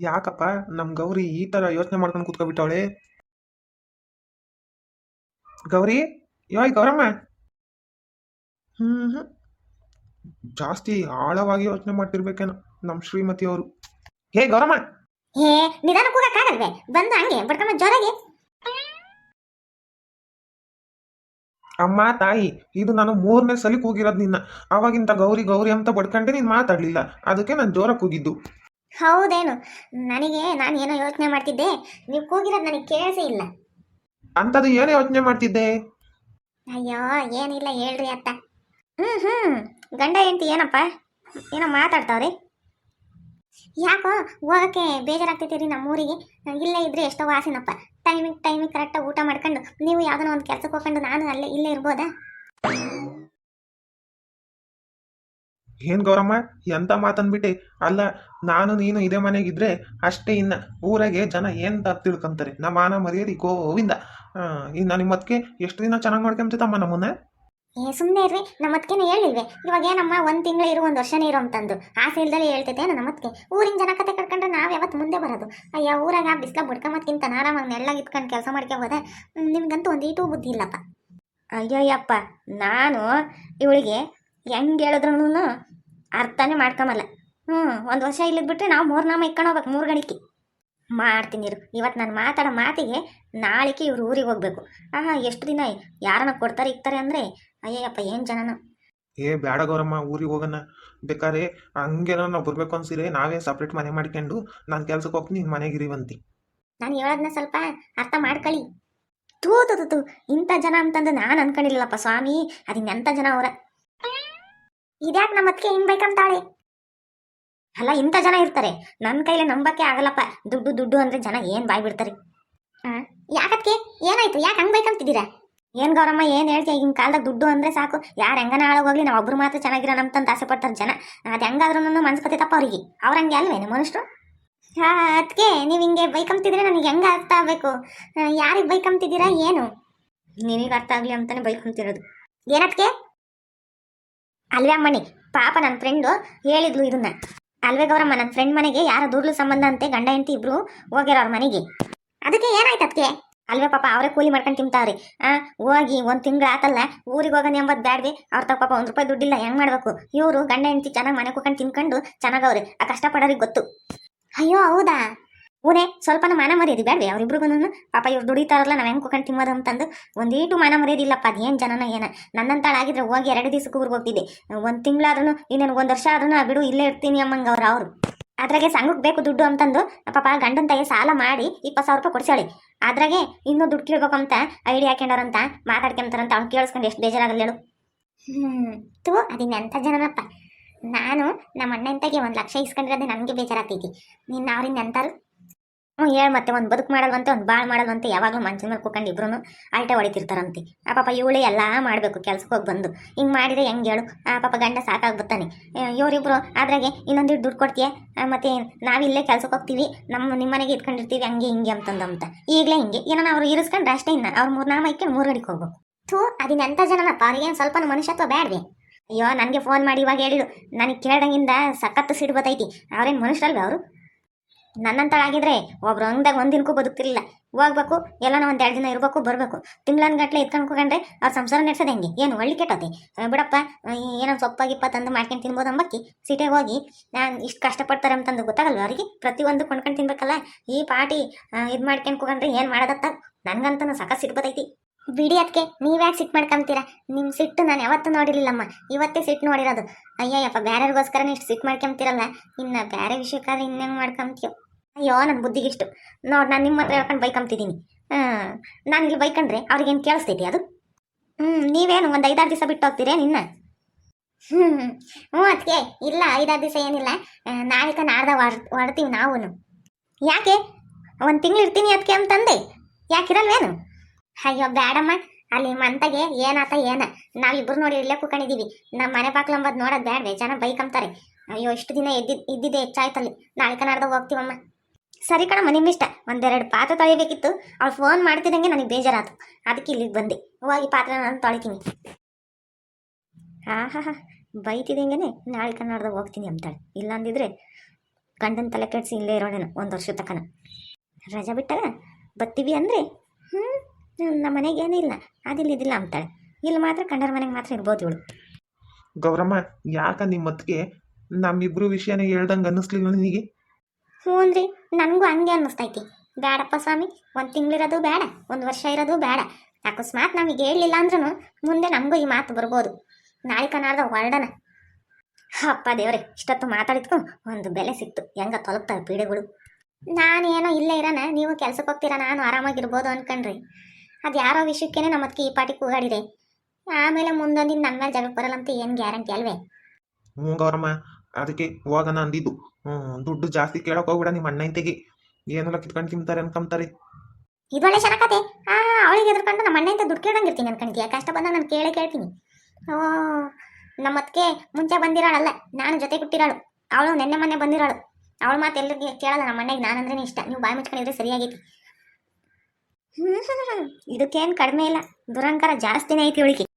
ಯಾಕಪ್ಪ? ನಮ್ಮ ಗೌರಿ ಈ ತರ ಯೋಚನೆ ಮಾಡ್ಕೊಂಡು ಕೂತ್ಕೊಬಿಟ್ಟವಳೆ. ಗೌರಿ? ಯೋಯ್ ಗೌರಮ್ಮ? ಹ್ಮ್ ಹ್ಞೂ ಜಾಸ್ತಿ ಆಳವಾಗಿ ಯೋಚನೆ ಮಾಡ್ತಿರ್ಬೇಕೇನೋ ನಮ್ಮ ಶ್ರೀಮತಿ ಅವರು. ಹೇ ಗೌರಮ್ಮ! ಹೇ ನಿಧಾನ ಕೂಗಕ್ಕಾಗಲ್ವೇ ಬಂದು ಹಂಗೆ ಬಡ್ಕಮ್ಮ ಜೋರಾಗಿ. ಅಮ್ಮ ತಾಯಿ ಇದು ನಾನು ಮೂರನೇ ಸಲ ಕೂಗಿರೋದು ನಿನ್ನ. ಅವಾಗಿಂತ ಗೌರಿ ಗೌರಿ ಅಂತ ಬಡ್ಕೊಂಡೆ ನೀನು ಮಾತಾಡಲಿಲ್ಲ. ಅದಕ್ಕೆ ನಾನು ಜೋರ ಕೂಗಿದ್ದು. ಹೌದೇನು? ನನಗೆ ನಾನು ಏನೋ ಯೋಚನೆ ಮಾಡ್ತಿದ್ದೆ. ನೀವು ಕೂಗಿರೋದು ನನಗೆ ಕೇಳಿಸೇ ಇಲ್ಲ. ಅಂಥದ್ದು ಏನು ಯೋಚನೆ ಮಾಡ್ತಿದ್ದೆ? ಅಯ್ಯೋ ಏನಿಲ್ಲ ಹೇಳ್ರಿ ಅತ್ತ. ಹ್ಞೂ ಹ್ಞೂ ಗಂಡ ಹೆಂಡತಿ ಏನಪ್ಪ? ಏನೋ ಮಾತಾಡ್ತಾವ್ರಿ? ಯಾಕೋ ಹೋಗಕ್ಕೆ ಬೇಜಾರಾಗ್ತೈತಿ ರೀ ನಮ್ಮೂರಿಗೆ? ಇಲ್ಲೇ ಇದ್ರೆ ಎಷ್ಟೋ ವಾಸಿನಪ್ಪ. ಟೈಮಿಗೆ ಟೈಮಿಗೆ ಕರೆಕ್ಟಾಗಿ ಊಟ ಮಾಡ್ಕೊಂಡು ನೀವು ಯಾವ್ದೋ ಒಂದು ಕೆಲಸಕ್ಕೆ ಹೋಗ್ಕೊಂಡು ನಾನು ಅಲ್ಲೇ ಇಲ್ಲೇ ಇರ್ಬೋದಾ? ಏನ್ ಗೌರಮ್ಮ, ಎಂತ ಮಾತಂದ್ಬಿಟ್ಟು ಅಲ್ಲ, ನಾನು ನೀನು ಇದೇ ಮನೆಗಿದ್ರೆ ಅಷ್ಟೇ ಇನ್ನ ಊರಾಗೆ ಜನ ಏನ್ ತಿಳ್ಕಂತಾರೆ? ತಿಳ್ಕೊಂತಾರೆ ನಮ್ಮ ಮಾನ ಮರ್ಯಾದೆ ಗೋವಿಂದ. ಇನ್ನು ನಿಮ್ಮ ಅದಕ್ಕೆ ಎಷ್ಟು ದಿನ ಚೆನ್ನಾಗಿ ನೋಡ್ಕೊಂತಮ್ಮ ನಮ್ಮನ್ನ? ಏ ಸುಮ್ಮನೆ ಇರ್ರಿ, ನಮ್ಮ ಅತ್ಕೆನೇ ಹೇಳಿಲ್ವೇ. ಇವಾಗ ಏನಮ್ಮ, ಒಂದು ತಿಂಗಳು ಇರು, ಒಂದು ವರ್ಷನೇ ಇರೋ ಅಂತಂದು. ಆ ಇಲ್ದಲೆ ಹೇಳ್ತೈತೆ ನಮ್ಮ ಅತ್ಕೆ ಊರಿನ ಜನ ಕತೆ ಕಟ್ಕೊಂಡ್ರೆ ನಾವು ಯಾವತ್ತು ಮುಂದೆ ಬರೋದು? ಅಯ್ಯ, ಊರಾಗ ಬಿಸ್ಲ ಬಡ್ಕೊಂಬತ್ಕಿಂತ ಆರಾಮಾಗಿ ನೆಳ್ಳಾಗಿ ಇಟ್ಕೊಂಡು ಕೆಲಸ ಮಾಡ್ಕೋಬೋದ ನಿಮ್ಗಂತೂ ಒಂದು ಈಟೂ ಬುದ್ಧಿ ಇಲ್ಲಪ್ಪ. ಅಯ್ಯಯ್ಯಪ್ಪ, ನಾನು ಇವಳಿಗೆ ಹೆಂಗೆ ಹೇಳಿದ್ರು ಅರ್ಥನೇ ಮಾಡ್ಕೊಂಬಲ್ಲ. ಹ್ಞೂ ಒಂದು ವರ್ಷ ಇಲ್ಲಿದ್ಬಿಟ್ರೆ ನಾವು ಮೂರು ನಾಮ ಇಕ್ಕೊಂಡು ಹೋಗ್ಬೇಕು ಮೂರು ಗಣಿಕೆ. ಮಾಡ್ತೀನಿ ಇರು. ಇವತ್ತು ನಾನು ಮಾತಾಡೋ ಮಾತಿಗೆ ನಾಳೆಗೆ ಇವ್ರು ಊರಿಗೆ ಹೋಗ್ಬೇಕು. ಆಹಾ ಎಷ್ಟು ದಿನ ಯಾರನ್ನ ಕೊಡ್ತಾರೆ ಇಕ್ತಾರೆ ಅಂದರೆ ಅಯ್ಯಯ್ಯಪ್ಪ ಏನು ಜನನ? ಏ ಬ್ಯಾಡ ಗೌರಮ್ಮ ಊರಿಗೆ ಹೋಗೋಣ. ಬೇಕಾದ್ರೆ ಹಂಗೇನೋ ನಾವು ಬರ್ಬೇಕು ಅನ್ಸಿದ್ರೆ ನಾವೇ ಸಪ್ರೇಟ್ ಮನೆ ಮಾಡ್ಕೊಂಡು ನಾನು ಕೆಲ್ಸಕ್ಕೆ ಹೋಗ್ತೀನಿ ನಿನ್ನ ಮನೆಗೆ ಇರಿವಂತಿ ನಾನು ಹೇಳೋದನ್ನ ಸ್ವಲ್ಪ ಅರ್ಥ ಮಾಡ್ಕೊಳ್ಳಿ. ತೂ ತೂತು ತೂ, ತೂ ಇಂಥ ಜನ ಅಂತಂದು ನಾನು ಅನ್ಕೊಂಡಿಲ್ಲಪ್ಪ ಸ್ವಾಮಿ. ಅದಿನ್ನೆಂಥ ಜನ ಅವರ? ಇದ್ಯಾಕೆ ನಮ್ಮ ಅದಕ್ಕೆ ಹಿಂಗ್ ಬೇಕಂತಾಳೆ? ಅಲ್ಲ, ಇಂಥ ಜನ ಇರ್ತಾರೆ. ನನ್ನ ಕೈಲಿ ನಂಬಕ್ಕೆ ಆಗಲ್ಲಪ್ಪ. ದುಡ್ಡು ದುಡ್ಡು ಅಂದ್ರೆ ಜನ ಏನು ಬಾಯ್ ಬಿಡ್ತಾರೆ? ಯಾಕತ್ಕೆ ಏನಾಯ್ತು? ಯಾಕೆ ಹಂಗ್ ಬೇಕಂತಿದ್ದೀರಾ? ಏನು ಗೌರಮ್ಮ, ಏನು ಹೇಳ್ತೀಯ? ಈಗಿನ ಕಾಲದಾಗ ದುಡ್ಡು ಅಂದ್ರೆ ಸಾಕು. ಯಾರು ಹೆಂಗನ ಹಾಳಾಗೋಗ್ಲಿ ನಾವು ಒಬ್ರು ಮಾತ್ರ ಚೆನ್ನಾಗಿರೋ ನಮ್ತಂತ ಆಸೆ ಪಡ್ತಾರೆ ಜನ. ಅದು ಹೆಂಗಾದ್ರೂ ತಪ್ಪ ಅವ್ರಿಗೆ. ಅವ್ರ ಹಂಗೆ ಅಲ್ವೇನು ಮನುಷ್ಯರು ಹಾ ಅದಕ್ಕೆ ನೀವು ಹಿಂಗೆ ಬೈಕಂತಿದ್ರೆ ನನಗೆ ಹೆಂಗೆ ಅರ್ಥ ಆಗಬೇಕು? ಯಾರಿಗೆ ಬೈಕಂತಿದ್ದೀರಾ, ಏನು? ನಿನಗೆ ಅರ್ಥ ಆಗಲಿ ಅಂತಾನೆ ಬೈಕಂತಿರೋದು. ಏನತ್ಕೆ ಅಲ್ವೇ ಮನಿ ಪಾಪ ನನ್ನ ಫ್ರೆಂಡ್ ಹೇಳಿದ್ಲು ಇದನ್ನ. ಅಲ್ವೇ ಗೌರಮ್ಮ ನನ್ನ ಫ್ರೆಂಡ್ ಮನೆಗೆ ಯಾರ ದುಡ್ಲು ಸಂಬಂಧ ಅಂತೆ ಗಂಡ ಹೆಂಡತಿ ಇಬ್ರು ಹೋಗ್ಯಾರ ಅವ್ರ ಮನೆಗೆ. ಅದಕ್ಕೆ ಏನಾಯ್ತು ಅದಕ್ಕೆ ಅಲ್ವೇ ಪಾಪ, ಅವರೇ ಕೂಲಿ ಮಾಡ್ಕೊಂಡು ತಿಂತಾವ್ರಿ. ಆ, ಹೋಗಿ ಒಂದು ತಿಂಗಳು ಆತಲ್ಲ, ಊರಿಗೆ ಹೋಗೋಣ ಎಂಬತ್ತು ಬ್ಯಾಡ್ವಿ, ಅವ್ರ ತಗ ಪಾಪ ಒಂದು ರೂಪಾಯಿ ದುಡ್ಡಿಲ್ಲ, ಹೆಂಗ್ ಮಾಡ್ಬೇಕು? ಇವರು ಗಂಡ ಹೆಂಡತಿ ಚೆನ್ನಾಗಿ ಮನೆ ಕೂಕೊಂಡು ತಿನ್ಕೊಂಡು ಚೆನ್ನಾಗವ್ರಿ ಆ ಕಷ್ಟಪಡೋರಿಗೆ ಗೊತ್ತು. ಅಯ್ಯೋ, ಹೌದಾ? ಊನೇ ಸ್ವಲ್ಪನ ಮಾನ ಮರ್ಯಾದೆ ಬೇಡವೆ. ಅವ್ರಿಬ್ರಿಗೂ ಪಾಪ ಇವ್ರು ದುಡಿತಾರಲ್ಲ, ನಾವು ಹೆಂಗೆ ಕುಕೊಂಡು ತಿನ್ನೋದು ಅಂತಂದು ಒಂದೀಟು ಮಾನ ಮರ್ಯಾದಿಲ್ಲಪ್ಪ ಅದೇನು ಜನನ ಏನ? ನನ್ನಂತಾಳಾಗಿದ್ರೆ ಹೋಗಿ ಎರಡು ದಿವಸಕ್ಕೆ ಊರಿಗೆ ಹೋಗ್ತಿದ್ದೆ. ಒಂದು ತಿಂಗಳಾದ್ರೂ ಇನ್ನೇನು ಒಂದು ವರ್ಷ ಆದ್ರೂ ಬಿಡು, ಇಲ್ಲೇ ಇರ್ತೀನಿ ಅಮ್ಮಂಗೆ ಅವ್ರು ಅವರು. ಅದ್ರಾಗೆ ಸಂಘಕ್ಕೆ ಬೇಕು ದುಡ್ಡು ಅಂತಂದು ಪಾಪ ಗಂಡನ ತಾಯಿ ಸಾಲ ಮಾಡಿ ಇಪ್ಪತ್ತು ಸಾವಿರ ರೂಪಾಯಿ ಕೊಡ್ಸಾಳೆ ಅದ್ರಾಗೆ ಇನ್ನೂ ದುಡ್ಡು ಕೇಳ್ಬೇಕು ಅಂತ ಐಡಿಯಾ ಹಾಕ್ಯಂಡಾರಂತ ಮಾತಾಡ್ಕೊಂತಾರಂತ ಅವ್ನು ಕೇಳಿಸ್ಕೊಂಡು ಎಷ್ಟು ಬೇಜಾರಾಗಲ್ಲ ಹೇಳು. ಹ್ಞೂ ತೂ ಅದಿನ್ನೆಂಥ ಜನನಪ್ಪ. ನಾನು ನಮ್ಮ ಅಣ್ಣ ಇಂತಾಗೆ ಒಂದು ಲಕ್ಷ ಇಸ್ಕೊಂಡಿರೋದೇ ನನಗೆ ಬೇಜಾರಾಗ್ತೈತಿ. ನಿನ್ನ ಅವ್ರಿಂದ ಎಂತಾರು? ಹ್ಞೂ, ಹೇಳಿ ಮತ್ತೆ, ಒಂದು ಬದುಕು ಮಾಡಲ್ವಂತೆ, ಒಂದು ಭಾಳ ಮಾಡಲ್ವಂತೆ, ಯಾವಾಗಲೂ ಮಂಚಿನ ಮೇಲೆ ಕೂಕೊಂಡು ಇಬ್ರು ಅಲ್ಟಾ ಹೊಡಿತಿರ್ತಾರಂತೆ. ಆ ಪಾಪ ಇವಳೇ ಎಲ್ಲ ಮಾಡಬೇಕು ಕೆಲ್ಸಕ್ಕೆ ಹೋಗಿ ಬಂದು. ಹಿಂಗೆ ಮಾಡಿದ್ರೆ ಹೆಂಗೆ ಹೇಳು? ಆ ಪಾಪ ಗಂಡ ಸಾಕಾಗ್ಬಿಡ್ತಾನೆ. ಇವರಿಬ್ರು ಅದ್ರಾಗೆ ಇನ್ನೊಂದು ದುಡ್ಡು ಕೊಡ್ತೀಯ? ಮತ್ತೆ ನಾವಿಲ್ಲೇ ಕೆಲ್ಸಕ್ಕೆ ಹೋಗ್ತೀವಿ ನಮ್ಮ ನಿಮ್ಮ ಮನೆಗೆ ಇಟ್ಕೊಂಡಿರ್ತೀವಿ ಹಂಗೆ ಹಿಂಗೆ ಅಂತಂದಂತ. ಈಗಲೇ ಹಿಂಗೆ, ಏನೋ ಅವ್ರು ಇರಿಸ್ಕೊಂಡ್ರೆ ಅಷ್ಟೇ ಇನ್ನ. ಅವ್ರು ಮೂರು ನಾಮ ಇಟ್ಕೊಂಡು ಮೂರು ಗಡಿಗೆ ಹೋಗ್ಬೇಕು. ಥೂ ಅದಿನ ಎಂಥ ಜನನಪ್ಪ ಅವ್ರಿಗೇನು ಸ್ವಲ್ಪ ಮನುಷ್ಯತ್ವ ಬೇಡವೆ ಅಯ್ಯೋ, ನನಗೆ ಫೋನ್ ಮಾಡಿ ಇವಾಗ ಹೇಳಿದ್ರು ನನಗೆ ಕೇಳ್ದಂಗಿಂದ ಸಖತ್ತು ಸಿಡು ಬತ್ತೈತಿ ಅವ್ರೇನು ಮನುಷ್ಯರಲ್ವೇ ಅವರು? ನನ್ನಂತಾಗಿದ್ರೆ ಒಬ್ರು ಅಂಗದಾಗ ಒಂದು ದಿನಕ್ಕೂ ಬದುಕ್ತಿರ್ಲಿಲ್ಲ. ಹೋಗ್ಬೇಕು ಎಲ್ಲಾನು ಒಂದು ಎರಡು ದಿನ ಇರಬೇಕು, ಬರಬೇಕು. ತಿಂಗಳನ್ಗಟ್ಲೆ ಎತ್ಕೊಂಡು ಅನ್ಕೊಂಡ್ರೆ ಅವ್ರ ಸಂಸಾರ ನಡೆಸೋದು ಹೆಂಗೆ? ಏನು ಒಳ್ಳೆ ಕೆಟ್ಟತೆ? ಬಿಡಪ್ಪ ಏನೋ ಸೊಪ್ಪಾಗಿಪ್ಪ ತಂದು ಮಾಡ್ಕೊಂಡು ತಿನ್ಬೋದು ಅಂಬಕ್ಕಿ ಸಿಟಿಗೆ ಹೋಗಿ ನಾನು ಇಷ್ಟು ಕಷ್ಟಪಡ್ತಾರೆ ಅಂತಂದು ಗೊತ್ತಾಗಲ್ವ ಅವರಿಗೆ? ಪ್ರತಿಯೊಂದು ಕೊಂಡ್ಕೊಂಡು ತಿನ್ಬೇಕಲ್ಲ? ಈ ಪಾಟಿ ಇದು ಮಾಡ್ಕೊಂಡು ಕೂಗಂಡ್ರೆ ಏನು ಮಾಡೋದತ್ತ? ನನಗಂತೂ ಸಿಟ್ಟು ಬತ್ತೈತಿ ಬಿಡಿ ಅದಕ್ಕೆ ನೀವ್ಯಾಕೆ ಸಿಟ್ಟು ಮಾಡ್ಕೊಂತೀರಾ ನಿಮ್ಮ ಸಿಟ್ಟು ನಾನು ಯಾವತ್ತೂ ನೋಡಿರಲಿಲ್ಲಮ್ಮ. ಇವತ್ತೇ ಸಿಟ್ಟು ನೋಡಿರೋದು. ಅಯ್ಯಯ್ಯಪ್ಪ ಬೇರೆಯವ್ರಿಗೋಸ್ಕರನೇ ಇಷ್ಟು ಸಿಟ್ಟು ಮಾಡ್ಕೊಂತೀರಲ್ಲ ಇನ್ನ ಬೇರೆ ವಿಷಯಕ್ಕಾದ್ರೆ ಇನ್ನೇನು ಮಾಡ್ಕೊಂತೀಯೋ ಅಯ್ಯೋ ನನ್ನ ಬುದ್ಧಿಗಿಷ್ಟು ನೋಡಿ, ನಾನು ನಿಮ್ಮ ಹತ್ರ ಹೇಳ್ಕೊಂಡು ಬೈಕಂತಿದ್ದೀನಿ ಹಾಂ, ನಾನು ಇಲ್ಲಿ ಬೈಕಂಡ್ರೆ ಅವ್ರಿಗೇನು ಕೇಳಿಸ್ತೈತಿ ಅದು? ಹ್ಞೂ ನೀವೇನು ಒಂದು ಐದಾರು ದಿವಸ ಬಿಟ್ಟು ಹೋಗ್ತೀರೇ ನಿನ್ನ ಹ್ಞೂ ಅದಕ್ಕೆ ಇಲ್ಲ, ಐದಾರು ದಿವಸ ಏನಿಲ್ಲ. ನಾಳೆ ನಾಳಿಕ ನಾಡ್ದ ಹೊಡ್ ಹೊಡ್ತೀವಿ ನಾವು ಯಾಕೆ? ಒಂದು ತಿಂಗಳು ಇರ್ತೀನಿ ಅದಕ್ಕೆ ಅಂತಂದೆ. ಯಾಕಿರಲ್ವೇನು ಅಯ್ಯೋ ಬೇಡಮ್ಮ ಅಲ್ಲಿ ಮಂತಗೆ ಏನಾತ ಏನ? ನಾವಿಬ್ರು ನೋಡಿ ಇಲ್ಲೇ ಕೂಕೊಂಡಿದೀವಿ ನಮ್ಮ ಮನೆ ಬಾಕ್ಲಂಬದ್ ನೋಡೋದು ಬೇಡವೆ ಜನ ಬೈಕ್ ಅಂತಾರೆ ಅಯ್ಯೋ, ಇಷ್ಟು ದಿನ ಎದ್ದಿದ್ ಇದ್ದಿದ್ದೆ ಹೆಚ್ಚಾಯ್ತಲ್ಲಿ. ನಾಳೆ ಕನ್ನಡದ ಹೋಗ್ತೀವಮ್ಮ. ಸರಿ ಕಣಮ್ಮ ನಿಮ್ಮಿಷ್ಟ ಒಂದೆರಡು ಪಾತ್ರೆ ತೊಳಿಬೇಕಿತ್ತು. ಅವ್ಳು ಫೋನ್ ಮಾಡ್ತಿದ್ದಂಗೆ ನನಗೆ ಬೇಜಾರಾತು. ಅದಕ್ಕೆ ಇಲ್ಲಿಗೆ ಬಂದೆ. ಹೋಗಿ ಪಾತ್ರೆ ನಾನು ತೊಳಿತೀನಿ. ಹಾ ಹಾ ಹಾ ನಾಳೆ ಕನ್ನಡದ ಹೋಗ್ತೀನಿ ಅಂತಾಳೆ. ಇಲ್ಲ ಅಂದಿದ್ರೆ ಗಂಡನ ತಲೆ ಕೆಡಿಸಿ ಇಲ್ಲೇ ಇರೋಣ ಒಂದು ವರ್ಷ ತಕನ. ರಜಾ ಬಿಟ್ಟಾಗ ಬತ್ತೀವಿ ಅಂದರೆ? ಹ್ಞೂ ನಮ್ಮ ಮನೆಗೆ ಏನಿಲ್ಲ ಅದಿಲ್ಲ ಇದಿಲ್ಲ ಅಂತಾಳೆ. ಇಲ್ಲಿ ಮಾತ್ರ ಕಂಡರ ಮನೆಗೆ ಮಾತ್ರ ಇರ್ಬೋದು ಇವಳು. ಗೌರಮ್ಮ ಯಾಕ ನಿಮ್ಮತ್ತಿಗೆ ನಮ್ಮಿಬ್ರು ವಿಷಯನೇ ಹೇಳ್ದಂಗೆ ಅನ್ನಿಸ್ಲಿಲ್ಲ ನಿನಗೆ? ಹ್ಞೂ ರೀ ನನಗೂ ಹಂಗೆ ಅನ್ನಿಸ್ತೈತಿ. ಬೇಡಪ್ಪ ಸ್ವಾಮಿ ಒಂದು ತಿಂಗಳಿರೋದು ಬೇಡ ಒಂದು ವರ್ಷ ಇರೋದು ಬೇಡ ಅಕಸ್ಮಾತ್ ನಮಗೆ ಹೇಳಲಿಲ್ಲ ಅಂದ್ರೂ ಮುಂದೆ ನಮಗೂ ಈ ಮಾತು ಬರ್ಬೋದು. ನಾಳೆ ಕನ್ನಡದ ಹೊರಡನ. ಅಪ್ಪ ದೇವ್ರೆ ಇಷ್ಟೊತ್ತು ಮಾತಾಡಿದ್ಕು ಒಂದು ಬೆಲೆ ಸಿಕ್ತು. ಹೆಂಗ ತೊಲಗ್ತವೆ ಪೀಡೆಗಳು. ನಾನೇನೋ ಇಲ್ಲೇ ಇರೋಣ ನೀವು ಕೆಲ್ಸಕ್ಕೆ ಹೋಗ್ತೀರ ನಾನು ಆರಾಮಾಗಿರ್ಬೋದು ಅನ್ಕಂಡ್ರಿ ಅದು ಯಾರೋ ವಿಷಯಕ್ಕೇನೆ ನಮ್ಮ ಅದಕ್ಕೆ ಈ ಪಾಟಿ ಕೂಗಾಡಿದೆ. ಆಮೇಲೆ ಮುಂದೊಂದಿನ ನನ್ನ ಮೇಲೆ ಜಗಕ್ಕೆ ಬರಲ್ಲ ಅಂತ ಏನು ಗ್ಯಾರಂಟಿ ಅಲ್ವೇ? ಹ್ಞೂ ಗೌರಮ್ಮ. ಅದಕ್ಕೆ ಹೋಗೋಣ ಅಂದಿದ್ದು. ಹ್ಞೂ ದುಡ್ಡು ಜಾಸ್ತಿ ಕೇಳಕ್ ಹೋಗ್ಬಿಡ ನಿಮ್ಮ ಅಣ್ಣ ತೆಗಿ ಏನೆಲ್ಲ ಕಿತ್ಕೊಂಡು ತಿಂತಾರೆ ಅನ್ಕೊಂತಾರೆ? ಇದೊಳ್ಳೆ ಚೆನ್ನಾಗತ್ತೆ ಆ ಅವಳಿಗೆ ಎದುರ್ಕೊಂಡು ನಮ್ಮ ಅಣ್ಣಂತ ದುಡ್ಡು ಕೇಳಂಗಿರ್ತೀನಿ ಅನ್ಕೊಂತೀಯ ಕಷ್ಟ ಬಂದಾಗ ನಾನು ಕೇಳೇ ಕೇಳ್ತೀನಿ. ಓ ನಮ್ಮತ್ಗೆ ಮುಂಚೆ ಬಂದಿರಾಳಲ್ಲ. ನಾನು ಜೊತೆ ಕೊಟ್ಟಿರಾಳು ಅವಳು ನೆನ್ನೆ ಮೊನ್ನೆ ಬಂದಿರಾಳು. ಅವಳು ಮಾತು ಎಲ್ಲರಿಗೆ ಕೇಳಲ್ಲ ನಮ್ಮ ಅಣ್ಣಗೆ. ನಾನಂದ್ರೆ ಇಷ್ಟ. ನೀವು ಬಾಯಿ ಮುಚ್ಕೊಂಡಿದ್ರೆ ಸರಿಯಾಗೈತಿ. ಇದಕ್ಕೇನು ಕಡಿಮೆ ಇಲ್ಲ. ದುರಂಕಾರ ಜಾಸ್ತಿನೇ ಐತಿ ಇವಳಿಗೆ.